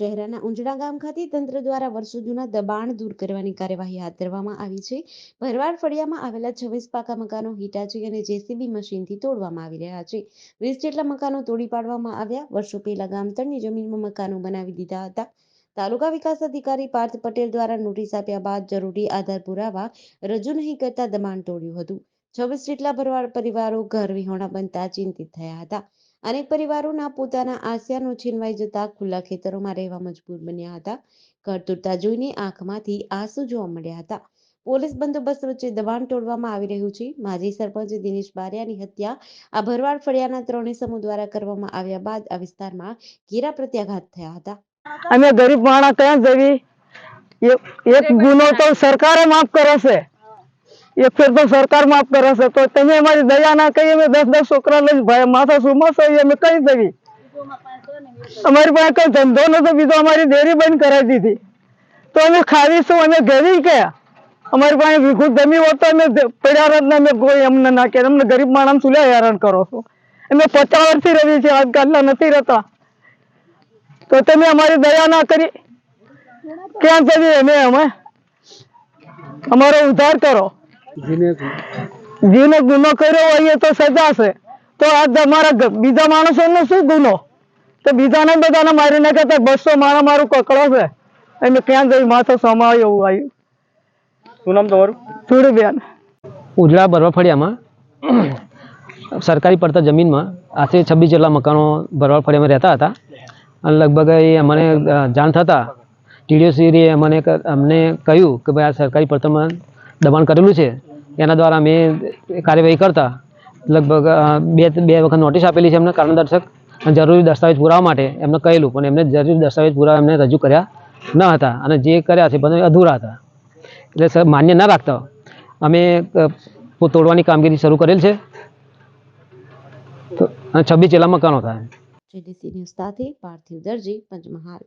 શહેરાના ઉંજડા ગામ ખાતે તંત્ર દ્વારા વર્ષો જૂના દબાણ દૂર કરવાની કાર્યવાહી હાથ ધરવામાં આવી છે. ભરવાડ ફળિયામાં આવેલા છવ્વીસ પાકા મકાનો હિટાચી અને જેસીબી મશીનથી તોડવામાં આવી રહ્યા છે. વીસ જેટલા મકાનો તોડી પાડવામાં આવ્યા. વર્ષો પહેલા ગામતળની જમીનમાં મકાનો બનાવી દીધા હતા. તાલુકા વિકાસ અધિકારી પાર્થ પટેલ દ્વારા નોટિસ આપ્યા બાદ જરૂરી આધાર પુરાવા રજૂ નહીં કરતા દબાણ તોડ્યું હતું. છવ્વીસ જેટલા ભરવાડ પરિવારો ઘર વિહોણા બનતા ચિંતિત થયા હતા. અનેક પરિવારોના પોતાના આસિયાનો છીનવાઈ જતા ખુલ્લા ખેતરોમાં રહેવા મજબૂર બન્યા હતા. ઘર તૂટતા જોઈને આંખમાંથી આંસુ જોવા મળ્યા હતા. પોલીસ બંદોબસ્ત વચ્ચે દબાણ તોડવામાં આવી રહ્યું છે. માજી સરપંચ દિનેશ બારિયાની હત્યા આ ભરવાડ ફળિયાના ત્રણેય સમૂહ દ્વારા કરવામાં આવ્યા બાદ આ વિસ્તારમાં ઘેરા પ્રત્યાઘાત થયા હતા. અમે ગરીબ માણસ ક્યાં જવી એક એક ગુનો તો સરકારે માફ કરે છે એક ફેર તો સરકાર માફ કરે છે. તો તમે અમારી દયા ના કહીએ, અમે દસ દસ છોકરા લઈ ભાઈ માથા સુમાસો અમે કઈ જવી અમારી પાસે કઈ ધંધો નતો, બીજો અમારી ડેરી બંધ કરાવી દીધી. તો અમે ખાવીશું અમે ઘેરી કે? અમારી પાસે વીઘું જમી હોત તો અમે પડ્યા રત અમે કોઈ અમને ના કે, અમને ગરીબ માણસ સુલે હેરાન કરો છો? અમે પચાસ વર્ષથી રહી છે આજકાલના નથી રહેતા. તો તમે અમારી દયા ના કરી. ક્યાં જઈએ અમે અમે? અમારો ઉદ્ધાર કરો. જેને ગુનો કર્યો હોય તો સજા છે. તો આ તમારા બીજા માણસો નો શું ગુનો? તો બીજાને બધાને મારી નાખે તો બસો મારા મારું કકડો છે. એમ ક્યાં જઈ માથો સમાય એવું આવ્યું શું નામ તમારું? થોડી બેન ઉજળા બરવાફળિયામાં સરકારી પડતર જમીનમાં આશરે છવ્વીસ જેટલા મકાનો બરવાફળિયામાં રહેતા હતા. અને લગભગ એ અમને જાણ જાણ થતાં ટીડીઓસીએ અમને અમને કહ્યું કે ભાઈ આ સરકારી પડતરમાં દબાણ કરેલું છે, એના દ્વારા અમે કાર્યવાહી કરતા લગભગ બે બે વખત નોટિસ આપેલી છે એમને કારણ દર્શક જરૂરી દસ્તાવેજ પુરાવા માટે એમને કહેલું, પણ એમને જરૂરી દસ્તાવેજ પુરાવા એમને રજૂ કર્યા ન હતા અને જે કર્યા છે બધા અધૂરા હતા. એટલે માન્ય ના રાખતા અમે તોડવાની કામગીરી શરૂ કરેલ છે. અને છવ્વીસ જિલ્લામાં મકાનો થાય. પાર્થિવ દરજી, પંચમહાલ.